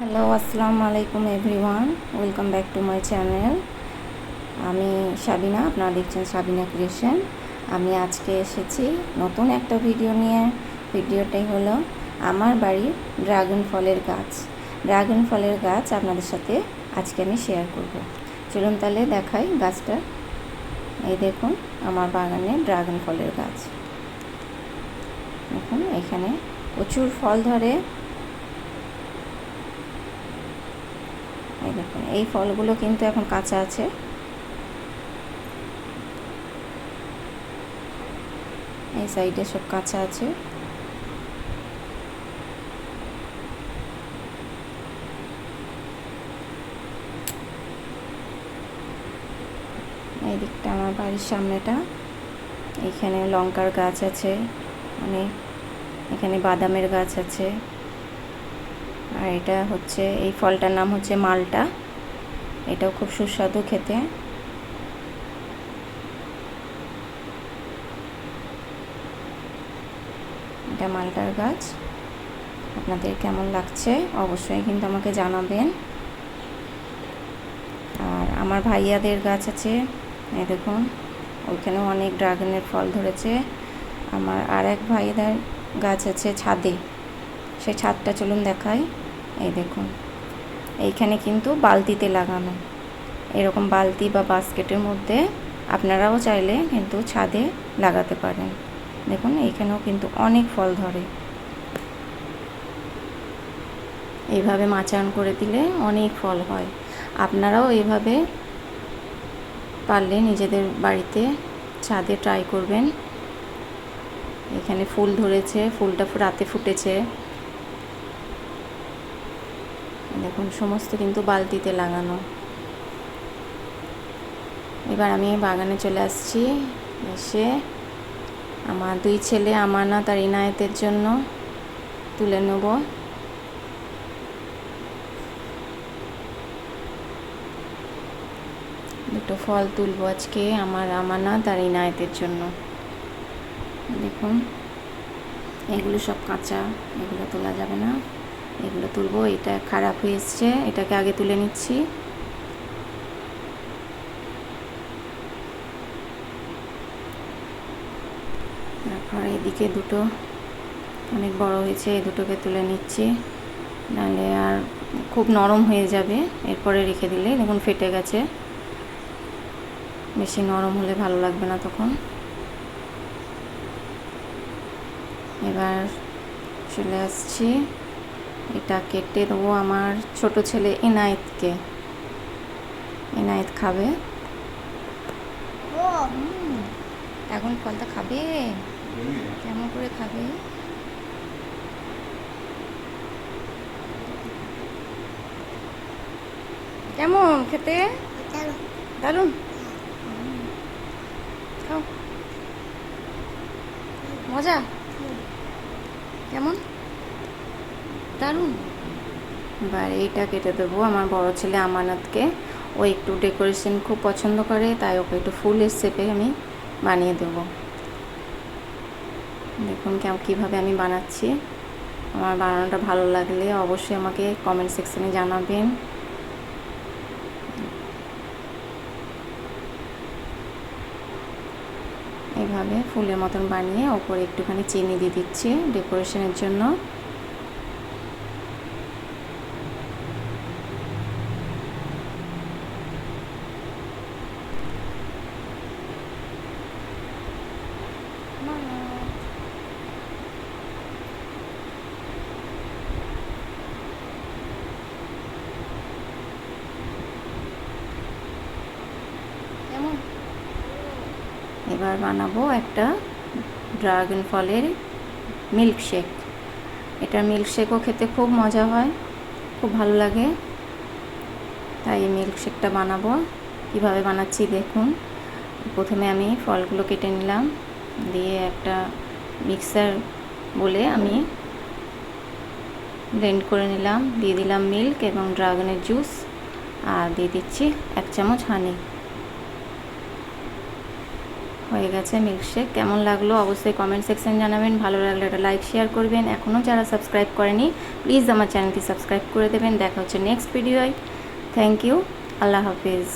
Hello আসসালামু আলাইকুম everyone welcome back to my channel আমি সাবিনা, আপনারা দেখছেন সাবিনা ক্রিয়েশন আমি আজকে এসেছি নতুন একটা ভিডিও নিয়ে। ভিডিওটাই হলো আমার বাড়ির ড্রাগন ফলের গাছ। ড্রাগন ফলের গাছ আপনাদের সাথে আজকে আমি শেয়ার করব। চলুন তাহলে দেখাই গাছটা। এই দেখুন, আমার বাগানে ড্রাগন ফলের গাছ। দেখুন, এখানে প্রচুর ফল ধরে। এই দেখুন, এই ফলগুলো কিন্তু এখন কাঁচা আছে। এই সাইডে সব কাঁচা আছে। এই দিকটা আমার বাড়ির সামনেটা। এখানে লঙ্কার গাছ আছে, অনেক। এখানে বাদামের গাছ আছে। আর এটা হচ্ছে, এই ফলটার নাম হচ্ছে মালটা। এটাও খুব সুস্বাদু খেতে। এটা মালটার গাছ। আপনাদের কেমন লাগছে অবশ্যই কিন্তু আমাকে জানাবেন। আর আমার ভাইয়াদের গাছ আছে, এই দেখুন, ওইখানেও অনেক ড্রাগনের ফল ধরেছে। আমার আর এক ভাইদের গাছ আছে ছাদে। সেই ছাদটা চলুন দেখাই। এই দেখুন। এইখানে কিন্তু বালতিতে লাগানো। এরকম বালতি বা বাস্কেটের মধ্যে আপনারাও চাইলে কিন্তু ছাদে লাগাতে পারেন। দেখুন, এইখানেও কিন্তু অনেক ফল ধরে। এইভাবে মাচান করে দিলে অনেক ফল হয়। আপনারাও এইভাবে পারলে নিজেদের বাড়িতে ছাদে ট্রাই করবেন। এখানে ফুল ধরেছে, ফুলটা রাতে ফুটেছে। দেখুন, সমস্ত কিন্তু বালতিতে লাগানো। এবার আমি বাগানে চলে আসছি, এসে আমার দুই ছেলে আমানত আর ইনায়েতের জন্য তুলে নেব। দুটো ফল তুলবো আজকে আমার আমানত আর ইনায়েতের জন্য। দেখুন, এগুলো সব কাঁচা, এগুলো তোলা যাবে না। এগুলো তুলবো, এটা খারাপ হয়ে এসছে, এটাকে আগে তুলে নিচ্ছি। তারপর এদিকে দুটো, অনেক বড় হয়েছে, এই দুটোকে তুলে নিচ্ছি। নাহলে আর খুব নরম হয়ে যাবে, এরপরে রেখে দিলে, দেখুন ফেটে গেছে। বেশি নরম হলে ভালো লাগবে না তখন। এবার চলে আসছি। এটা কেটে দেবো আমার ছোট ছেলে এনায়েতকে। এনায়েত খাবে? এখন ফলটা খাবে? কেমন করে খাবে? কেমন খেতে? দারুণ মজা? কেমন? দারুণ। এবার এইটা কেটে দেবো আমার বড় ছেলে আমানতকে। ও একটু ডেকোরেশন খুব পছন্দ করে, তাই ওকে একটু ফুলের শেপে আমি বানিয়ে দেবো। দেখুন কীভাবে আমি বানাচ্ছি। আমার বানানোটা ভালো লাগলে অবশ্যই আমাকে কমেন্ট সেকশনে জানাবেন। এইভাবে ফুলের মতন বানিয়ে ওপরে একটুখানি চিনি দিয়ে দিচ্ছি ডেকোরেশনের জন্য কেমন এবার বানাবো একটা ড্রাগন ফলের মিল্কশেক। এটা মিল্কশেকও খেতে খুব মজা হয়, খুব ভালো লাগে। তাই এই মিল্কশেকটা বানাবো। কীভাবে বানাচ্ছি দেখুন। প্রথমে আমি ফলগুলো কেটে নিলাম, দিয়ে একটা মিক্সার বলে আমি ব্লেন্ড করে নিলাম। দিয়ে দিলাম মিল্ক এবং ড্রাগনের জুস, আর দিয়ে দিচ্ছি এক চামচ হানি। হয়ে গেছে মিল্কশেক কেমন লাগল অবশ্যই কমেন্ট সেকশন জানাবেন। ভালো লাগলে একটা লাইক শেয়ার করবেন। এখনও যারা সাবস্ক্রাইব করেনি প্লিজ আমার চ্যানেলটি সাবস্ক্রাইব করে দেবেন। দেখা হচ্ছে নেক্সট ভিডিওয় থ্যাংক ইউ আল্লাহ হাফিজ।